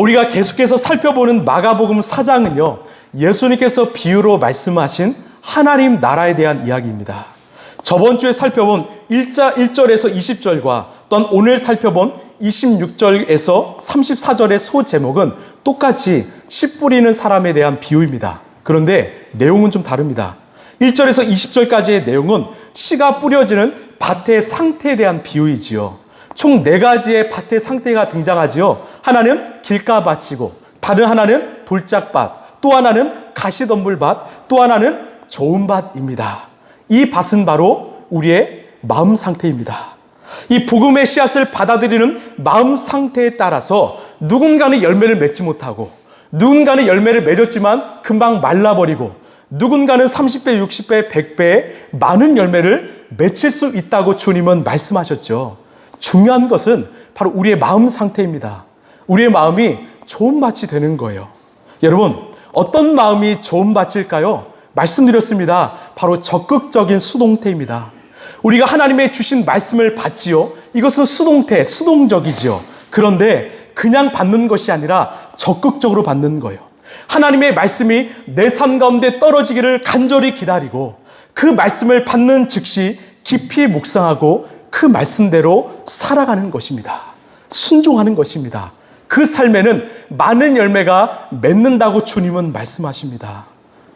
우리가 계속해서 살펴보는 마가복음 4장은요, 예수님께서 비유로 말씀하신 하나님 나라에 대한 이야기입니다. 저번 주에 살펴본 1자 1절에서 20절과 또한 오늘 살펴본 26절에서 34절의 소 제목은 똑같이 씨 뿌리는 사람에 대한 비유입니다. 그런데 내용은 좀 다릅니다. 1절에서 20절까지의 내용은 씨가 뿌려지는 밭의 상태에 대한 비유이지요. 총 네 가지의 밭의 상태가 등장하지요. 하나는 길가밭이고, 다른 하나는 돌짝밭, 또 하나는 가시덤불밭, 또 하나는 좋은 밭입니다. 이 밭은 바로 우리의 마음 상태입니다. 이 복음의 씨앗을 받아들이는 마음 상태에 따라서 누군가는 열매를 맺지 못하고, 누군가는 열매를 맺었지만 금방 말라버리고, 누군가는 30배, 60배, 100배의 많은 열매를 맺힐 수 있다고 주님은 말씀하셨죠. 중요한 것은 바로 우리의 마음 상태입니다. 우리의 마음이 좋은 밭이 되는 거예요. 여러분, 어떤 마음이 좋은 밭일까요? 말씀드렸습니다. 바로 적극적인 수동태입니다. 우리가 하나님의 주신 말씀을 받지요. 이것은 수동태, 수동적이지요. 그런데 그냥 받는 것이 아니라 적극적으로 받는 거예요. 하나님의 말씀이 내 삶 가운데 떨어지기를 간절히 기다리고 그 말씀을 받는 즉시 깊이 묵상하고 그 말씀대로 살아가는 것입니다. 순종하는 것입니다. 그 삶에는 많은 열매가 맺는다고 주님은 말씀하십니다.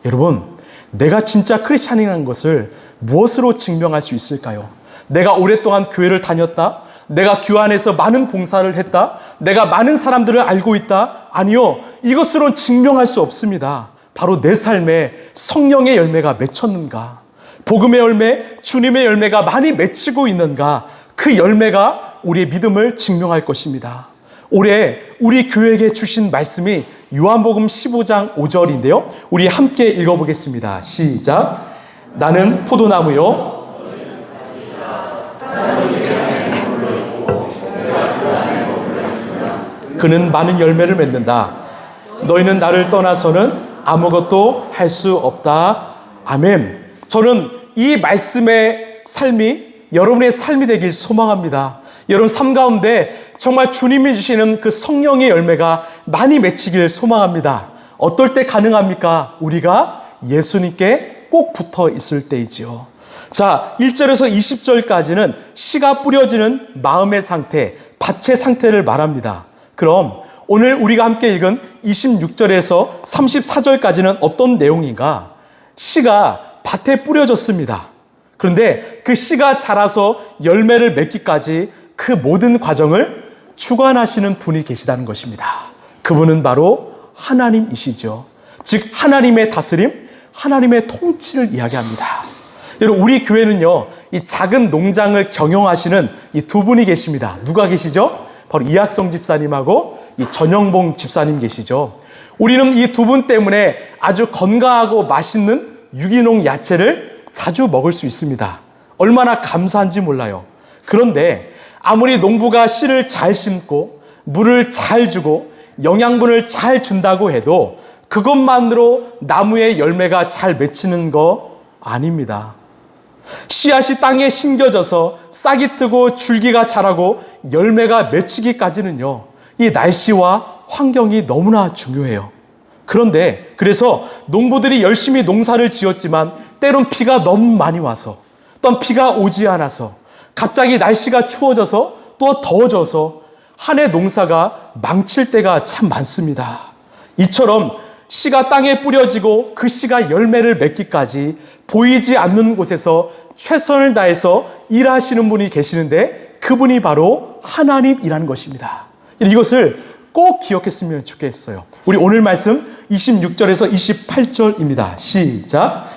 여러분, 내가 진짜 크리스찬이라는 것을 무엇으로 증명할 수 있을까요? 내가 오랫동안 교회를 다녔다? 내가 교회 안에서 많은 봉사를 했다? 내가 많은 사람들을 알고 있다? 아니요. 이것으로 증명할 수 없습니다. 바로 내 삶에 성령의 열매가 맺혔는가? 복음의 열매, 주님의 열매가 많이 맺히고 있는가? 그 열매가 우리의 믿음을 증명할 것입니다. 올해 우리 교회에게 주신 말씀이 요한복음 15장 5절인데요. 우리 함께 읽어보겠습니다. 시작. 나는 포도나무요. 그는 많은 열매를 맺는다. 너희는 나를 떠나서는 아무것도 할 수 없다. 아멘. 저는 이 말씀의 삶이 여러분의 삶이 되길 소망합니다. 여러분 삶 가운데 정말 주님이 주시는 그 성령의 열매가 많이 맺히길 소망합니다. 어떨 때 가능합니까? 우리가 예수님께 꼭 붙어 있을 때이지요. 자, 1절에서 20절까지는 씨가 뿌려지는 마음의 상태, 밭의 상태를 말합니다. 그럼 오늘 우리가 함께 읽은 26절에서 34절까지는 어떤 내용인가? 씨가 밭에 뿌려졌습니다. 그런데 그 씨가 자라서 열매를 맺기까지 그 모든 과정을 주관하시는 분이 계시다는 것입니다. 그분은 바로 하나님이시죠. 즉, 하나님의 다스림, 하나님의 통치를 이야기합니다. 여러분, 우리 교회는요, 이 작은 농장을 경영하시는 이 두 분이 계십니다. 누가 계시죠? 바로 이학성 집사님하고 이 전영봉 집사님 계시죠. 우리는 이 두 분 때문에 아주 건강하고 맛있는 유기농 야채를 자주 먹을 수 있습니다. 얼마나 감사한지 몰라요. 그런데 아무리 농부가 씨를 잘 심고 물을 잘 주고 영양분을 잘 준다고 해도 그것만으로 나무의 열매가 잘 맺히는 거 아닙니다. 씨앗이 땅에 심겨져서 싹이 뜨고 줄기가 자라고 열매가 맺히기까지는요, 이 날씨와 환경이 너무나 중요해요. 그런데 그래서 농부들이 열심히 농사를 지었지만 때론 비가 너무 많이 와서 또한 비가 오지 않아서 갑자기 날씨가 추워져서 또 더워져서 한 해 농사가 망칠 때가 참 많습니다. 이처럼 씨가 땅에 뿌려지고 그 씨가 열매를 맺기까지 보이지 않는 곳에서 최선을 다해서 일하시는 분이 계시는데 그분이 바로 하나님이라는 것입니다. 이것을 꼭 기억했으면 좋겠어요. 우리 오늘 말씀 26절에서 28절입니다. 시작.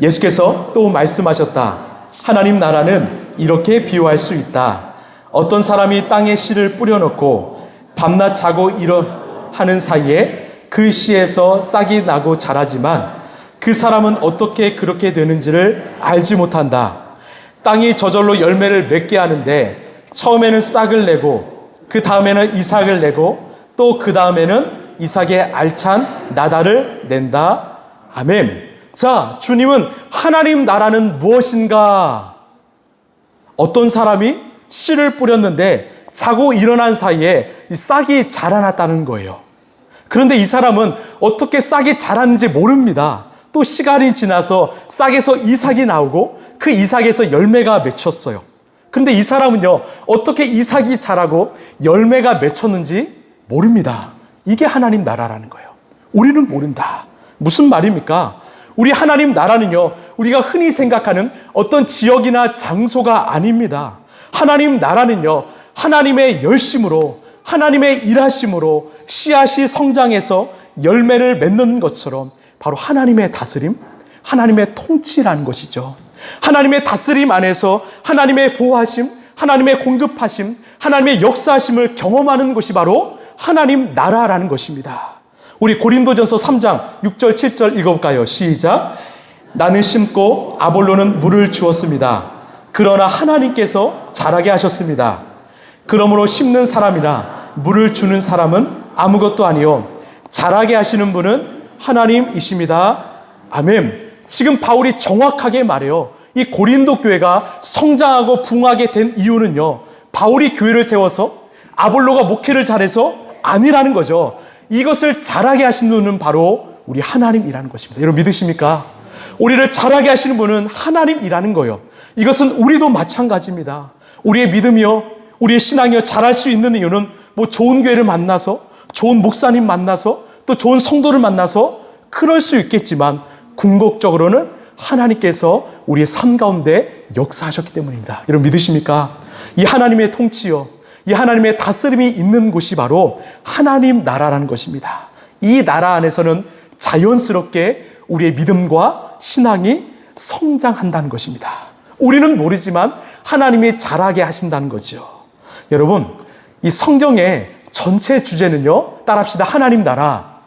예수께서 또 말씀하셨다. 하나님 나라는 이렇게 비유할 수 있다. 어떤 사람이 땅에 씨를 뿌려놓고 밤낮 자고 일어 하는 사이에 그 씨에서 싹이 나고 자라지만 그 사람은 어떻게 그렇게 되는지를 알지 못한다. 땅이 저절로 열매를 맺게 하는데 처음에는 싹을 내고 그 다음에는 이삭을 내고 또 그 다음에는 이삭의 알찬 나다를 낸다. 아멘. 자, 주님은 하나님 나라는 무엇인가? 어떤 사람이 씨를 뿌렸는데 자고 일어난 사이에 이 싹이 자라났다는 거예요. 그런데 이 사람은 어떻게 싹이 자랐는지 모릅니다. 또 시간이 지나서 싹에서 이삭이 나오고 그 이삭에서 열매가 맺혔어요. 근데 이 사람은요, 어떻게 이삭이 자라고 열매가 맺혔는지 모릅니다. 이게 하나님 나라라는 거예요. 우리는 모른다. 무슨 말입니까? 우리 하나님 나라는요, 우리가 흔히 생각하는 어떤 지역이나 장소가 아닙니다. 하나님 나라는요, 하나님의 열심으로, 하나님의 일하심으로 씨앗이 성장해서 열매를 맺는 것처럼 바로 하나님의 다스림, 하나님의 통치라는 것이죠. 하나님의 다스림 안에서 하나님의 보호하심, 하나님의 공급하심, 하나님의 역사하심을 경험하는 것이 바로 하나님 나라라는 것입니다. 우리 고린도전서 3장 6절 7절 읽어볼까요? 시작. 나는 심고 아볼로는 물을 주었습니다. 그러나 하나님께서 자라게 하셨습니다. 그러므로 심는 사람이나 물을 주는 사람은 아무것도 아니요 자라게 하시는 분은 하나님이십니다. 아멘. 지금 바울이 정확하게 말해요. 이 고린도 교회가 성장하고 붕하게 된 이유는요. 바울이 교회를 세워서 아볼로가 목회를 잘해서 아니라는 거죠. 이것을 잘하게 하신 분은 바로 우리 하나님이라는 것입니다. 여러분 믿으십니까? 우리를 잘하게 하시는 분은 하나님이라는 거예요. 이것은 우리도 마찬가지입니다. 우리의 믿음이요, 우리의 신앙이요, 잘할 수 있는 이유는 뭐 좋은 교회를 만나서, 좋은 목사님 만나서, 또 좋은 성도를 만나서 그럴 수 있겠지만 궁극적으로는 하나님께서 우리의 삶 가운데 역사하셨기 때문입니다. 여러분 믿으십니까? 이 하나님의 통치요, 이 하나님의 다스림이 있는 곳이 바로 하나님 나라라는 것입니다. 이 나라 안에서는 자연스럽게 우리의 믿음과 신앙이 성장한다는 것입니다. 우리는 모르지만 하나님이 잘하게 하신다는 거죠. 여러분, 이 성경의 전체 주제는요, 따라합시다. 하나님 나라.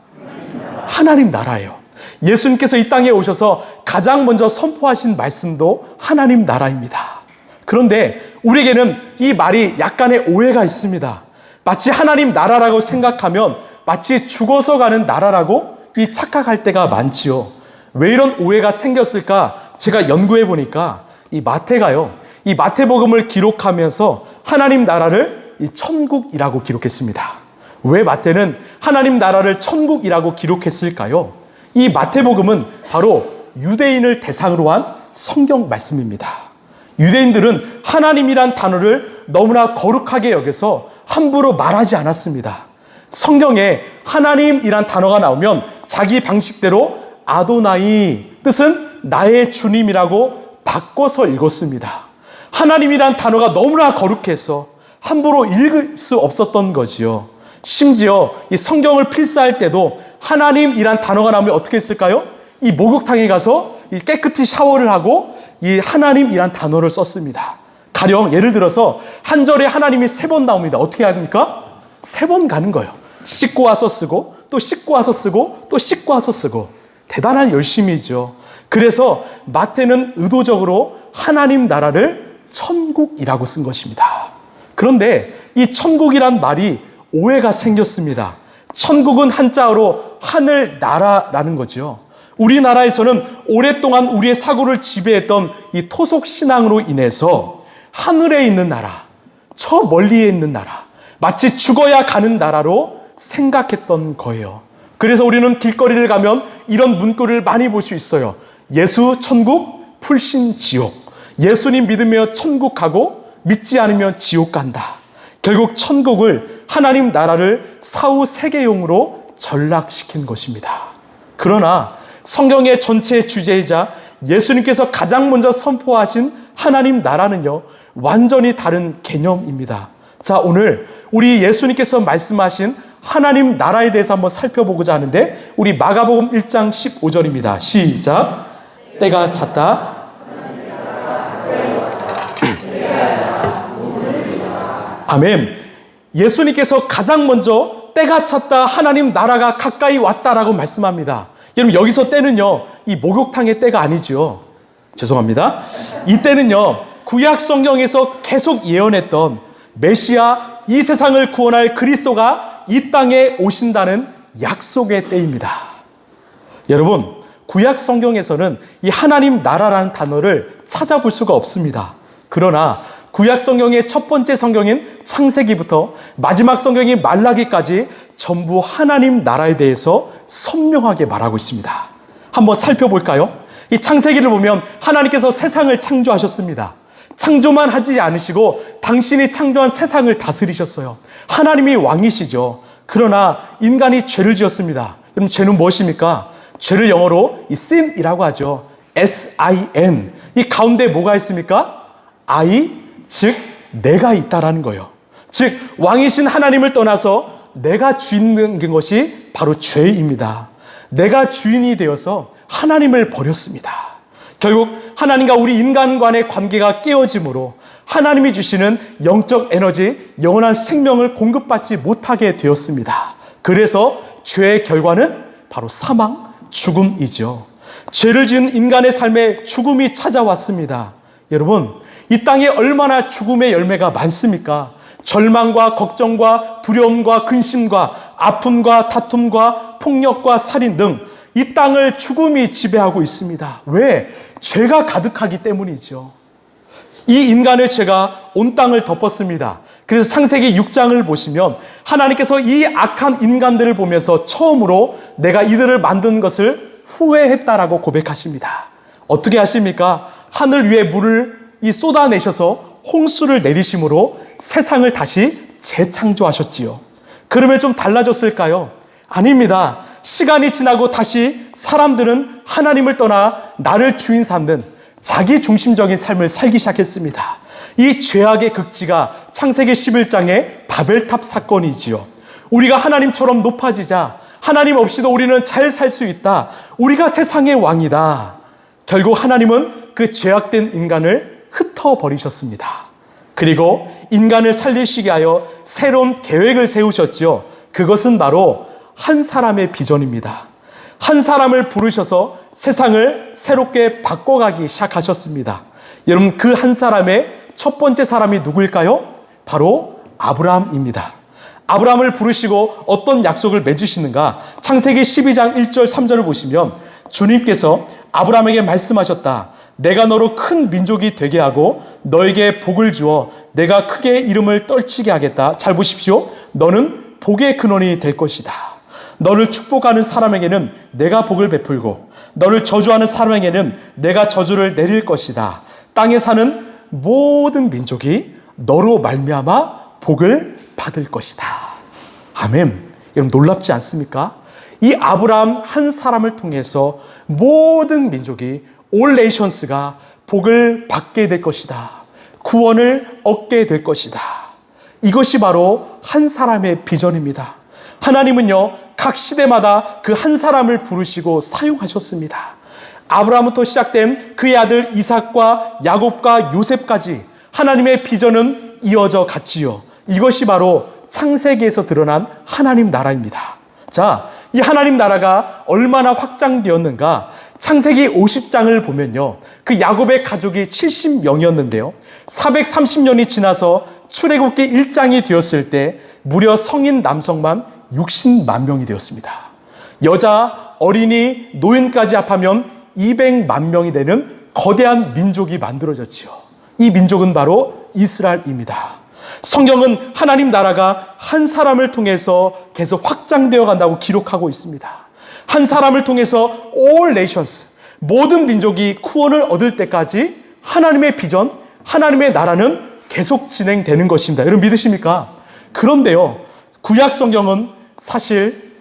하나님 나라예요. 예수님께서 이 땅에 오셔서 가장 먼저 선포하신 말씀도 하나님 나라입니다. 그런데 우리에게는 이 말이 약간의 오해가 있습니다. 마치 하나님 나라라고 생각하면 마치 죽어서 가는 나라라고 이 착각할 때가 많지요. 왜 이런 오해가 생겼을까? 제가 연구해 보니까 이 마태가요. 이 마태복음을 기록하면서 하나님 나라를 이 천국이라고 기록했습니다. 왜 마태는 하나님 나라를 천국이라고 기록했을까요? 이 마태복음은 바로 유대인을 대상으로 한 성경 말씀입니다. 유대인들은 하나님이란 단어를 너무나 거룩하게 여겨서 함부로 말하지 않았습니다. 성경에 하나님이란 단어가 나오면 자기 방식대로 아도나이 뜻은 나의 주님이라고 바꿔서 읽었습니다. 하나님이란 단어가 너무나 거룩해서 함부로 읽을 수 없었던 거지요. 심지어 이 성경을 필사할 때도 하나님이란 단어가 나오면 어떻게 했을까요? 이 목욕탕에 가서 이 깨끗이 샤워를 하고 이 하나님이란 단어를 썼습니다. 가령 예를 들어서 한 절에 하나님이 세 번 나옵니다. 어떻게 합니까? 세 번 가는 거예요. 씻고 와서 쓰고 또 씻고 와서 쓰고 또 씻고 와서 쓰고 대단한 열심이죠. 그래서 마태는 의도적으로 하나님 나라를 천국이라고 쓴 것입니다. 그런데 이 천국이란 말이 오해가 생겼습니다. 천국은 한자어로 하늘 나라라는 거죠. 우리나라에서는 오랫동안 우리의 사고를 지배했던 이 토속 신앙으로 인해서 하늘에 있는 나라, 저 멀리에 있는 나라, 마치 죽어야 가는 나라로 생각했던 거예요. 그래서 우리는 길거리를 가면 이런 문구를 많이 볼 수 있어요. 예수 천국, 풀신 지옥. 예수님 믿으며 천국 가고 믿지 않으면 지옥 간다. 결국 천국을 하나님 나라를 사후 세계용으로 전락시킨 것입니다. 그러나 성경의 전체 주제이자 예수님께서 가장 먼저 선포하신 하나님 나라는요, 완전히 다른 개념입니다. 자, 오늘 우리 예수님께서 말씀하신 하나님 나라에 대해서 한번 살펴보고자 하는데, 우리 마가복음 1장 15절입니다. 시작. 때가 찼다. 아멘. 예수님께서 가장 먼저 때가 찼다, 하나님 나라가 가까이 왔다라고 말씀합니다. 여러분, 여기서 때는요, 이 목욕탕의 때가 아니죠. 죄송합니다. 이 때는요, 구약 성경에서 계속 예언했던 메시아, 이 세상을 구원할 그리스도가 이 땅에 오신다는 약속의 때입니다. 여러분, 구약 성경에서는 이 하나님 나라라는 단어를 찾아볼 수가 없습니다. 그러나 구약 성경의 첫 번째 성경인 창세기부터 마지막 성경인 말라기까지 전부 하나님 나라에 대해서 선명하게 말하고 있습니다. 한번 살펴볼까요? 이 창세기를 보면 하나님께서 세상을 창조하셨습니다. 창조만 하지 않으시고 당신이 창조한 세상을 다스리셨어요. 하나님이 왕이시죠. 그러나 인간이 죄를 지었습니다. 그럼 죄는 무엇입니까? 죄를 영어로 이 sin이라고 하죠. S-I-N. 이 가운데 뭐가 있습니까? I, 즉 내가 있다라는 거예요. 즉 왕이신 하나님을 떠나서 내가 주인인 것이 바로 죄입니다. 내가 주인이 되어서 하나님을 버렸습니다. 결국 하나님과 우리 인간 간의 관계가 깨어짐으로 하나님이 주시는 영적 에너지, 영원한 생명을 공급받지 못하게 되었습니다. 그래서 죄의 결과는 바로 사망, 죽음이죠. 죄를 지은 인간의 삶에 죽음이 찾아왔습니다. 여러분, 이 땅에 얼마나 죽음의 열매가 많습니까? 절망과 걱정과 두려움과 근심과 아픔과 다툼과 폭력과 살인 등 이 땅을 죽음이 지배하고 있습니다. 왜? 죄가 가득하기 때문이죠. 이 인간의 죄가 온 땅을 덮었습니다. 그래서 창세기 6장을 보시면 하나님께서 이 악한 인간들을 보면서 처음으로 내가 이들을 만든 것을 후회했다라고 고백하십니다. 어떻게 하십니까? 하늘 위에 물을 이 쏟아내셔서 홍수를 내리심으로 세상을 다시 재창조하셨지요. 그러면 좀 달라졌을까요? 아닙니다. 시간이 지나고 다시 사람들은 하나님을 떠나 나를 주인 삼는 자기 중심적인 삶을 살기 시작했습니다. 이 죄악의 극치가 창세기 11장의 바벨탑 사건이지요. 우리가 하나님처럼 높아지자 하나님 없이도 우리는 잘 살 수 있다. 우리가 세상의 왕이다. 결국 하나님은 그 죄악된 인간을 흩어버리셨습니다. 그리고 인간을 살리시게 하여 새로운 계획을 세우셨지요. 그것은 바로 한 사람의 비전입니다. 한 사람을 부르셔서 세상을 새롭게 바꿔가기 시작하셨습니다. 여러분, 그 한 사람의 첫 번째 사람이 누구일까요? 바로 아브라함입니다. 아브라함을 부르시고 어떤 약속을 맺으시는가? 창세기 12장 1절 3절을 보시면 주님께서 아브라함에게 말씀하셨다. 내가 너로 큰 민족이 되게 하고 너에게 복을 주어 내가 크게 이름을 떨치게 하겠다. 잘 보십시오. 너는 복의 근원이 될 것이다. 너를 축복하는 사람에게는 내가 복을 베풀고 너를 저주하는 사람에게는 내가 저주를 내릴 것이다. 땅에 사는 모든 민족이 너로 말미암아 복을 받을 것이다. 아멘. 여러분 놀랍지 않습니까? 이 아브라함 한 사람을 통해서 모든 민족이 올 네이션스가 복을 받게 될 것이다. 구원을 얻게 될 것이다. 이것이 바로 한 사람의 비전입니다. 하나님은요, 각 시대마다 그 한 사람을 부르시고 사용하셨습니다. 아브라함부터 시작된 그의 아들 이삭과 야곱과 요셉까지 하나님의 비전은 이어져 갔지요. 이것이 바로 창세기에서 드러난 하나님 나라입니다. 자, 이 하나님 나라가 얼마나 확장되었는가? 창세기 50장을 보면요. 그 야곱의 가족이 70명이었는데요. 430년이 지나서 출애굽기 1장이 되었을 때 무려 성인 남성만 60만 명이 되었습니다. 여자, 어린이, 노인까지 합하면 200만 명이 되는 거대한 민족이 만들어졌지요. 이 민족은 바로 이스라엘입니다. 성경은 하나님 나라가 한 사람을 통해서 계속 확장되어 간다고 기록하고 있습니다. 한 사람을 통해서 all nations, 모든 민족이 구원을 얻을 때까지 하나님의 비전, 하나님의 나라는 계속 진행되는 것입니다. 여러분 믿으십니까? 그런데요, 구약 성경은 사실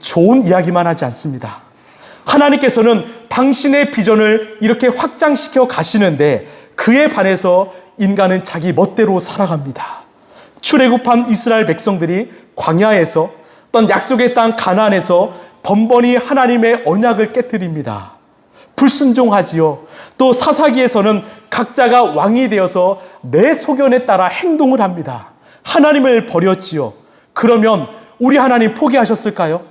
좋은 이야기만 하지 않습니다. 하나님께서는 당신의 비전을 이렇게 확장시켜 가시는데 그에 반해서 인간은 자기 멋대로 살아갑니다. 출애굽한 이스라엘 백성들이 광야에서 어떤 약속의 땅 가나안에서 번번이 하나님의 언약을 깨뜨립니다. 불순종하지요. 또 사사기에서는 각자가 왕이 되어서 내 소견에 따라 행동을 합니다. 하나님을 버렸지요. 그러면 우리 하나님 포기하셨을까요?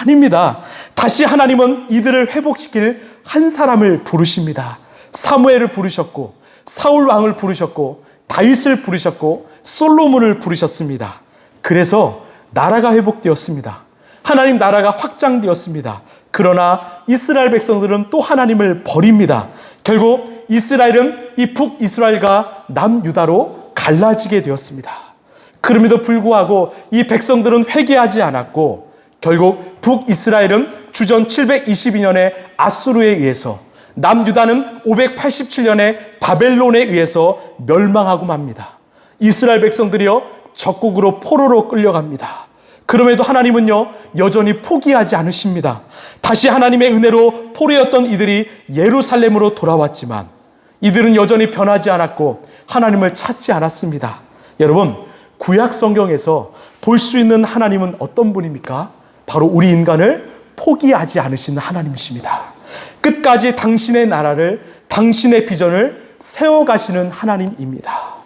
아닙니다. 다시 하나님은 이들을 회복시킬 한 사람을 부르십니다. 사무엘을 부르셨고 사울 왕을 부르셨고 다윗을 부르셨고 솔로몬을 부르셨습니다. 그래서 나라가 회복되었습니다. 하나님 나라가 확장되었습니다. 그러나 이스라엘 백성들은 또 하나님을 버립니다. 결국 이스라엘은 이 북이스라엘과 남유다로 달라지게 되었습니다. 그럼에도 불구하고 이 백성들은 회개하지 않았고 결국 북이스라엘은 주전 722년에 아수르에 의해서 남유다는 587년에 바벨론에 의해서 멸망하고 맙니다. 이스라엘 백성들이요 적국으로 포로로 끌려갑니다. 그럼에도 하나님은요 여전히 포기하지 않으십니다. 다시 하나님의 은혜로 포로였던 이들이 예루살렘으로 돌아왔지만 이들은 여전히 변하지 않았고 하나님을 찾지 않았습니다. 여러분 구약 성경에서 볼 수 있는 하나님은 어떤 분입니까? 바로 우리 인간을 포기하지 않으시는 하나님이십니다. 끝까지 당신의 나라를 당신의 비전을 세워가시는 하나님입니다.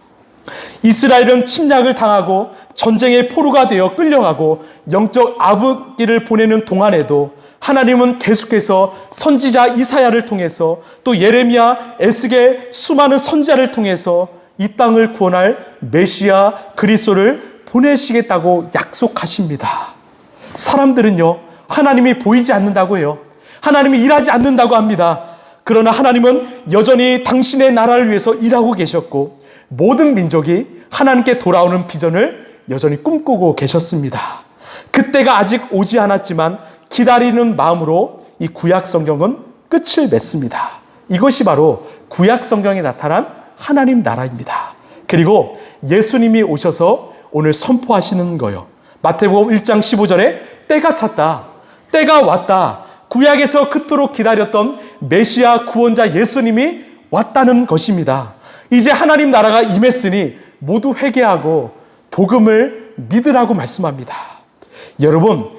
이스라엘은 침략을 당하고 전쟁의 포로가 되어 끌려가고 영적 아부기를 보내는 동안에도 하나님은 계속해서 선지자 이사야를 통해서 또 예레미야, 에스겔 수많은 선지자를 통해서 이 땅을 구원할 메시아 그리스도를 보내시겠다고 약속하십니다. 사람들은요 하나님이 보이지 않는다고 해요. 하나님이 일하지 않는다고 합니다. 그러나 하나님은 여전히 당신의 나라를 위해서 일하고 계셨고 모든 민족이 하나님께 돌아오는 비전을 여전히 꿈꾸고 계셨습니다. 그때가 아직 오지 않았지만 기다리는 마음으로 이 구약 성경은 끝을 맺습니다. 이것이 바로 구약 성경에 나타난 하나님 나라입니다. 그리고 예수님이 오셔서 오늘 선포하시는 거요. 마태복음 1장 15절에 때가 찼다. 때가 왔다. 구약에서 그토록 기다렸던 메시아 구원자 예수님이 왔다는 것입니다. 이제 하나님 나라가 임했으니 모두 회개하고 복음을 믿으라고 말씀합니다. 여러분,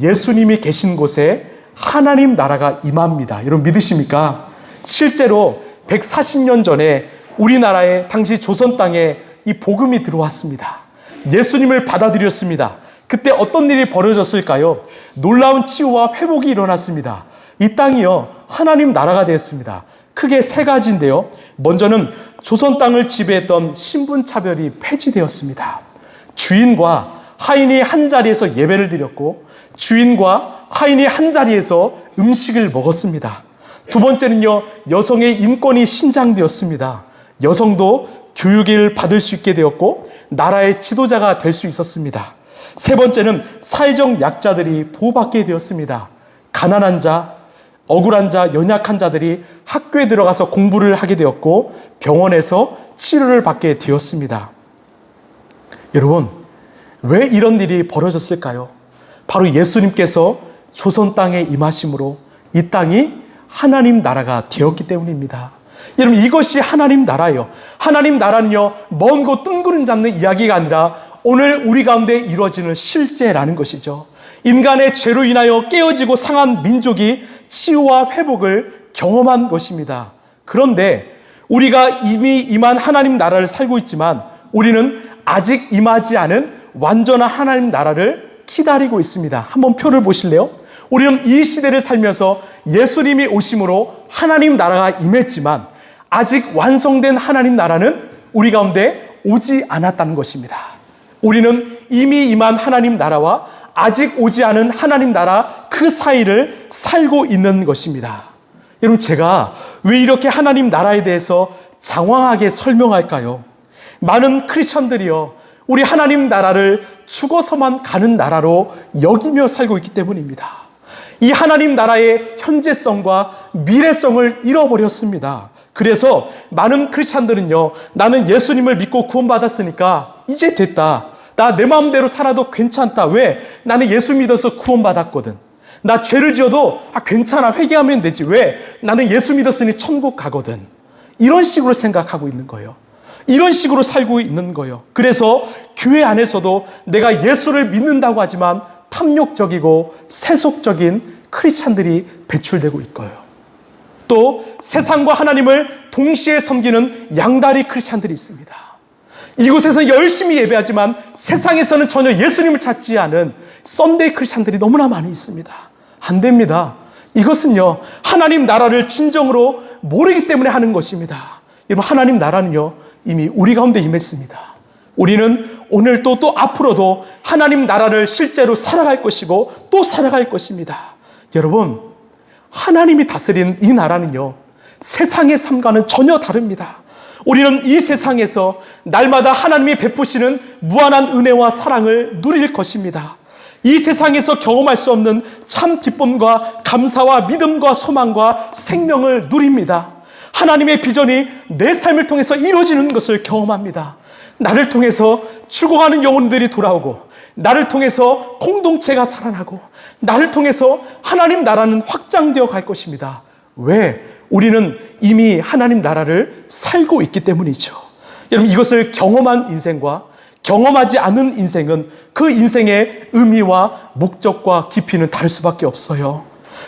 예수님이 계신 곳에 하나님 나라가 임합니다. 여러분 믿으십니까? 실제로 140년 전에 우리나라의 당시 조선 땅에 이 복음이 들어왔습니다. 예수님을 받아들였습니다. 그때 어떤 일이 벌어졌을까요? 놀라운 치유와 회복이 일어났습니다. 이 땅이요, 하나님 나라가 되었습니다. 크게 세 가지인데요. 먼저는 조선 땅을 지배했던 신분 차별이 폐지되었습니다. 주인과 하인이 한 자리에서 예배를 드렸고, 주인과 하인이 한 자리에서 음식을 먹었습니다. 두 번째는요, 여성의 인권이 신장되었습니다. 여성도 교육을 받을 수 있게 되었고, 나라의 지도자가 될 수 있었습니다. 세 번째는 사회적 약자들이 보호받게 되었습니다. 가난한 자, 억울한 자, 연약한 자들이 학교에 들어가서 공부를 하게 되었고 병원에서 치료를 받게 되었습니다. 여러분, 왜 이런 일이 벌어졌을까요? 바로 예수님께서 조선 땅에 임하심으로 이 땅이 하나님 나라가 되었기 때문입니다. 여러분, 이것이 하나님 나라예요. 하나님 나라는요, 먼 곳 뜬구름 잡는 이야기가 아니라 오늘 우리 가운데 이루어지는 실제라는 것이죠. 인간의 죄로 인하여 깨어지고 상한 민족이 치유와 회복을 경험한 것입니다. 그런데 우리가 이미 임한 하나님 나라를 살고 있지만 우리는 아직 임하지 않은 완전한 하나님 나라를 기다리고 있습니다. 한번 표를 보실래요? 우리는 이 시대를 살면서 예수님이 오심으로 하나님 나라가 임했지만 아직 완성된 하나님 나라는 우리 가운데 오지 않았다는 것입니다. 우리는 이미 임한 하나님 나라와 아직 오지 않은 하나님 나라 그 사이를 살고 있는 것입니다. 여러분, 제가 왜 이렇게 하나님 나라에 대해서 장황하게 설명할까요? 많은 크리스천들이요, 우리 하나님 나라를 죽어서만 가는 나라로 여기며 살고 있기 때문입니다. 이 하나님 나라의 현재성과 미래성을 잃어버렸습니다. 그래서 많은 크리스찬들은요, 나는 예수님을 믿고 구원받았으니까 이제 됐다. 나 내 마음대로 살아도 괜찮다. 왜? 나는 예수 믿어서 구원받았거든. 나 죄를 지어도 아, 괜찮아. 회개하면 되지. 왜? 나는 예수 믿었으니 천국 가거든. 이런 식으로 생각하고 있는 거예요. 이런 식으로 살고 있는 거예요. 그래서 교회 안에서도 내가 예수를 믿는다고 하지만 탐욕적이고 세속적인 크리스찬들이 배출되고 있고요. 또 세상과 하나님을 동시에 섬기는 양다리 크리스찬들이 있습니다. 이곳에서 열심히 예배하지만 세상에서는 전혀 예수님을 찾지 않은 썬데이 크리스찬들이 너무나 많이 있습니다. 안 됩니다. 이것은요, 하나님 나라를 진정으로 모르기 때문에 하는 것입니다. 여러분, 하나님 나라는요, 이미 우리 가운데 임했습니다. 우리는 오늘도 또 앞으로도 하나님 나라를 실제로 살아갈 것이고 또 살아갈 것입니다. 여러분, 하나님이 다스리는 이 나라는요, 세상의 삶과는 전혀 다릅니다. 우리는 이 세상에서 날마다 하나님이 베푸시는 무한한 은혜와 사랑을 누릴 것입니다. 이 세상에서 경험할 수 없는 참 기쁨과 감사와 믿음과 소망과 생명을 누립니다. 하나님의 비전이 내 삶을 통해서 이루어지는 것을 경험합니다. 나를 통해서 죽어가는 영혼들이 돌아오고, 나를 통해서 공동체가 살아나고, 나를 통해서 하나님 나라는 확장되어 갈 것입니다. 왜? 우리는 이미 하나님 나라를 살고 있기 때문이죠. 여러분, 이것을 경험한 인생과 경험하지 않은 인생은 그 인생의 의미와 목적과 깊이는 다를 수밖에 없어요.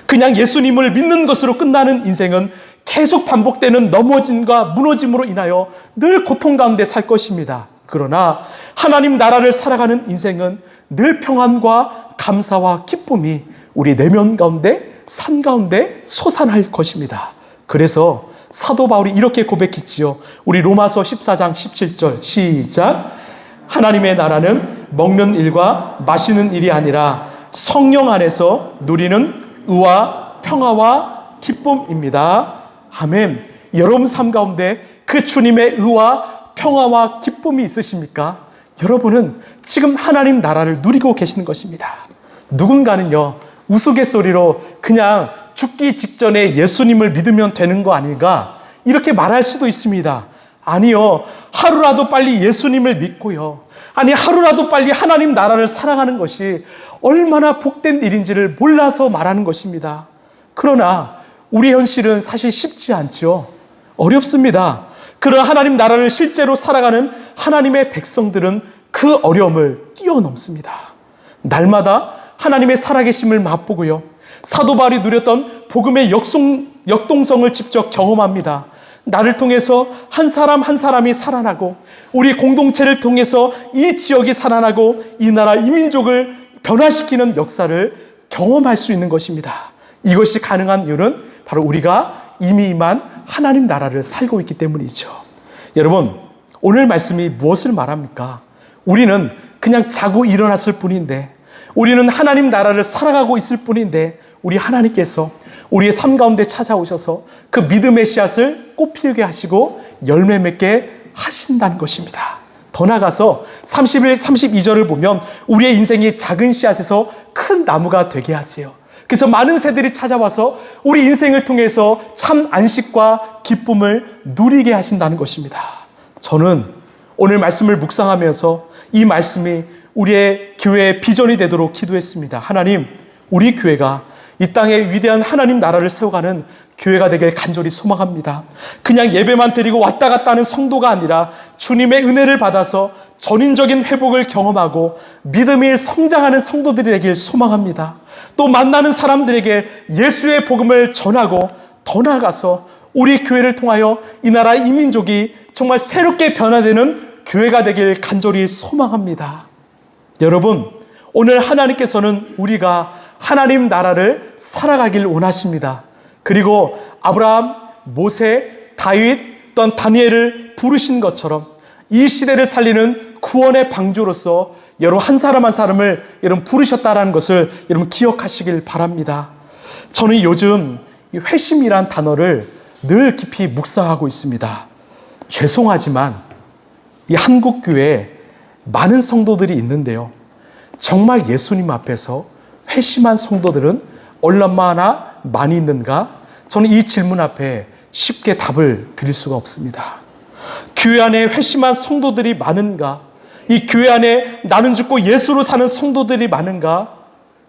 그냥 예수님을 믿는 것으로 끝나는 인생은 계속 반복되는 넘어짐과 무너짐으로 인하여 늘 고통 가운데 살 것입니다. 그러나 하나님 나라를 살아가는 인생은 늘 평안과 감사와 기쁨이 우리 내면 가운데 산 가운데 솟아날 것입니다. 그래서 사도 바울이 이렇게 고백했지요. 우리 로마서 14장 17절 시작. 하나님의 나라는 먹는 일과 마시는 일이 아니라 성령 안에서 누리는 의와 평화와 기쁨입니다. 아멘. 여러분 삶 가운데 그 주님의 의와 평화와 기쁨이 있으십니까? 여러분은 지금 하나님 나라를 누리고 계시는 것입니다. 누군가는요, 우스갯소리로 그냥 죽기 직전에 예수님을 믿으면 되는 거 아닌가? 이렇게 말할 수도 있습니다. 아니요. 하루라도 빨리 예수님을 믿고요. 아니, 하루라도 빨리 하나님 나라를 살아가는 것이 얼마나 복된 일인지를 몰라서 말하는 것입니다. 그러나 우리 현실은 사실 쉽지 않죠. 어렵습니다. 그러나 하나님 나라를 실제로 살아가는 하나님의 백성들은 그 어려움을 뛰어넘습니다. 날마다 하나님의 살아계심을 맛보고요. 사도 바울이 누렸던 복음의 역송, 역동성을 직접 경험합니다. 나를 통해서 한 사람 한 사람이 살아나고 우리 공동체를 통해서 이 지역이 살아나고 이 나라 이 민족을 변화시키는 역사를 경험할 수 있는 것입니다. 이것이 가능한 이유는 바로 우리가 이미 임한 하나님 나라를 살고 있기 때문이죠. 여러분, 오늘 말씀이 무엇을 말합니까? 우리는 그냥 자고 일어났을 뿐인데, 우리는 하나님 나라를 살아가고 있을 뿐인데, 우리 하나님께서 우리의 삶 가운데 찾아오셔서 그 믿음의 씨앗을 꽃피우게 하시고 열매 맺게 하신다는 것입니다. 더 나아가서 31, 32절을 보면 우리의 인생이 작은 씨앗에서 큰 나무가 되게 하세요. 그래서 많은 새들이 찾아와서 우리 인생을 통해서 참 안식과 기쁨을 누리게 하신다는 것입니다. 저는 오늘 말씀을 묵상하면서 이 말씀이 우리의 교회의 비전이 되도록 기도했습니다. 하나님, 우리 교회가 이 땅에 위대한 하나님 나라를 세워가는 교회가 되길 간절히 소망합니다. 그냥 예배만 드리고 왔다 갔다 하는 성도가 아니라 주님의 은혜를 받아서 전인적인 회복을 경험하고 믿음이 성장하는 성도들이 되길 소망합니다. 또 만나는 사람들에게 예수의 복음을 전하고 더 나아가서 우리 교회를 통하여 이 나라 이 민족이 정말 새롭게 변화되는 교회가 되길 간절히 소망합니다. 여러분, 오늘 하나님께서는 우리가 하나님 나라를 살아가길 원하십니다. 그리고 아브라함, 모세, 다윗, 또한 다니엘을 부르신 것처럼 이 시대를 살리는 구원의 방주로서 여러분 한 사람 한 사람을 여러분 부르셨다라는 것을 여러분 기억하시길 바랍니다. 저는 요즘 회심이란 단어를 늘 깊이 묵상하고 있습니다. 죄송하지만 이 한국 교회에 많은 성도들이 있는데요. 정말 예수님 앞에서 회심한 성도들은 얼마나 많이 있는가? 저는 이 질문 앞에 쉽게 답을 드릴 수가 없습니다. 교회 안에 회심한 성도들이 많은가? 이 교회 안에 나는 죽고 예수로 사는 성도들이 많은가?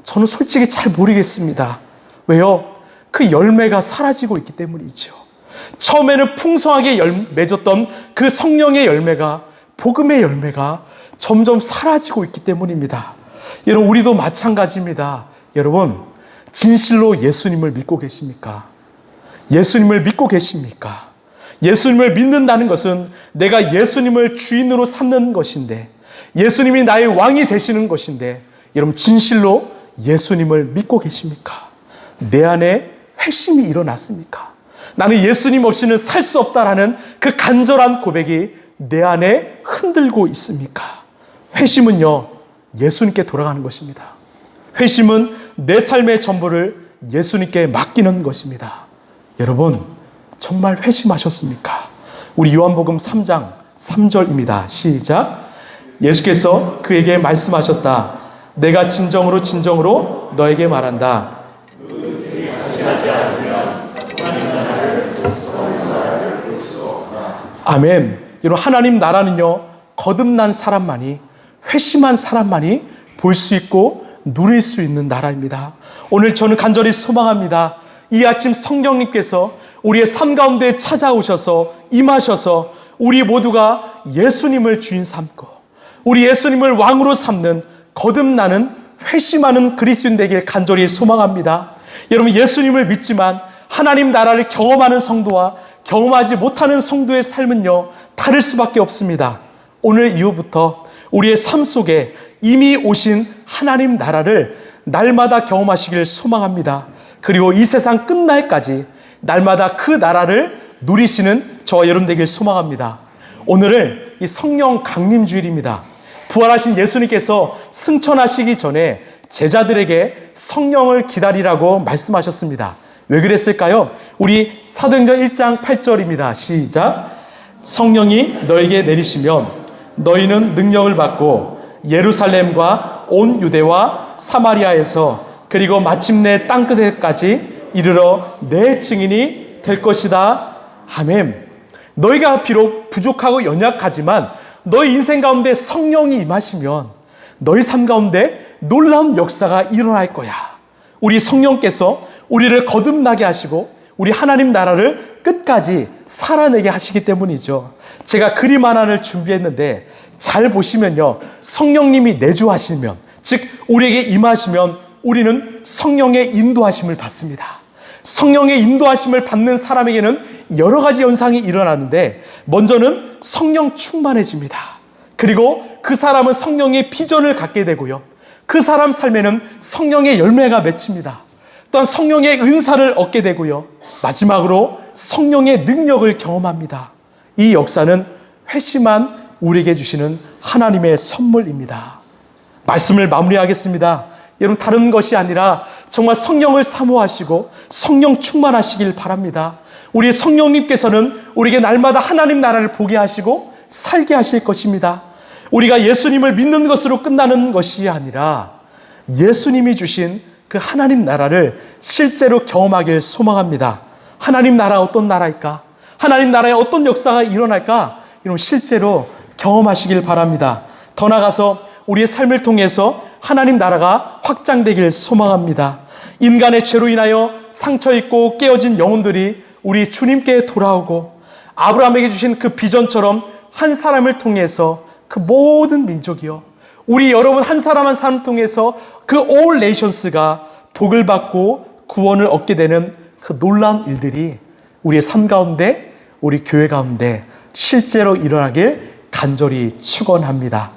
저는 솔직히 잘 모르겠습니다. 왜요? 그 열매가 사라지고 있기 때문이죠. 처음에는 풍성하게 열, 맺었던 그 성령의 열매가, 복음의 열매가 점점 사라지고 있기 때문입니다. 여러분, 우리도 마찬가지입니다. 여러분, 진실로 예수님을 믿고 계십니까? 예수님을 믿고 계십니까? 예수님을 믿는다는 것은 내가 예수님을 주인으로 삼는 것인데, 예수님이 나의 왕이 되시는 것인데, 여러분, 진실로 예수님을 믿고 계십니까? 내 안에 회심이 일어났습니까? 나는 예수님 없이는 살 수 없다라는 그 간절한 고백이 내 안에 흔들고 있습니까? 회심은요, 예수님께 돌아가는 것입니다. 회심은 내 삶의 전부를 예수님께 맡기는 것입니다. 여러분, 정말 회심하셨습니까? 우리 요한복음 3장 3절입니다. 시작. 예수께서 그에게 말씀하셨다. 내가 진정으로 진정으로 너에게 말한다. 아멘. 여러분 하나님 나라는요 거듭난 사람만이 회심한 사람만이 볼 수 있고 누릴 수 있는 나라입니다. 오늘 저는 간절히 소망합니다. 이 아침 성령님께서 우리의 삶 가운데 찾아오셔서 임하셔서 우리 모두가 예수님을 주인 삼고 우리 예수님을 왕으로 삼는 거듭나는 회심하는 그리스도인 되길 간절히 소망합니다. 여러분 예수님을 믿지만 하나님 나라를 경험하는 성도와 경험하지 못하는 성도의 삶은요 다를 수밖에 없습니다. 오늘 이후부터 우리의 삶 속에 이미 오신 하나님 나라를 날마다 경험하시길 소망합니다. 그리고 이 세상 끝날까지 날마다 그 나라를 누리시는 저와 여러분 되길 소망합니다. 오늘은 이 성령 강림 주일입니다. 부활하신 예수님께서 승천하시기 전에 제자들에게 성령을 기다리라고 말씀하셨습니다. 왜 그랬을까요? 우리 사도행전 1장 8절입니다. 시작. 성령이 너에게 내리시면 너희는 능력을 받고 예루살렘과 온 유대와 사마리아에서 그리고 마침내 땅끝에까지 이르러 내 증인이 될 것이다. 아멘. 너희가 비록 부족하고 연약하지만 너희 인생 가운데 성령이 임하시면 너희 삶 가운데 놀라운 역사가 일어날 거야. 우리 성령께서 우리를 거듭나게 하시고 우리 하나님 나라를 끝까지 살아내게 하시기 때문이죠. 제가 그림 하나를 준비했는데 잘 보시면요. 성령님이 내주하시면, 즉, 우리에게 임하시면 우리는 성령의 인도하심을 받습니다. 성령의 인도하심을 받는 사람에게는 여러 가지 현상이 일어나는데, 먼저는 성령 충만해집니다. 그리고 그 사람은 성령의 비전을 갖게 되고요. 그 사람 삶에는 성령의 열매가 맺힙니다. 또한 성령의 은사를 얻게 되고요. 마지막으로 성령의 능력을 경험합니다. 이 역사는 회심한 우리에게 주시는 하나님의 선물입니다. 말씀을 마무리하겠습니다. 여러분, 다른 것이 아니라 정말 성령을 사모하시고 성령 충만하시길 바랍니다. 우리 성령님께서는 우리에게 날마다 하나님 나라를 보게 하시고 살게 하실 것입니다. 우리가 예수님을 믿는 것으로 끝나는 것이 아니라 예수님이 주신 그 하나님 나라를 실제로 경험하길 소망합니다. 하나님 나라 어떤 나라일까? 하나님 나라에 어떤 역사가 일어날까? 이런 실제로 경험하시길 바랍니다. 더 나아가서 우리의 삶을 통해서 하나님 나라가 확장되길 소망합니다. 인간의 죄로 인하여 상처 입고 깨어진 영혼들이 우리 주님께 돌아오고 아브라함에게 주신 그 비전처럼 한 사람을 통해서 그 모든 민족이요. 우리 여러분 한 사람 한 사람 통해서 그올 네이션스가 복을 받고 구원을 얻게 되는 그 놀라운 일들이 우리의 삶 가운데 우리 교회 가운데 실제로 일어나길 간절히 축원합니다.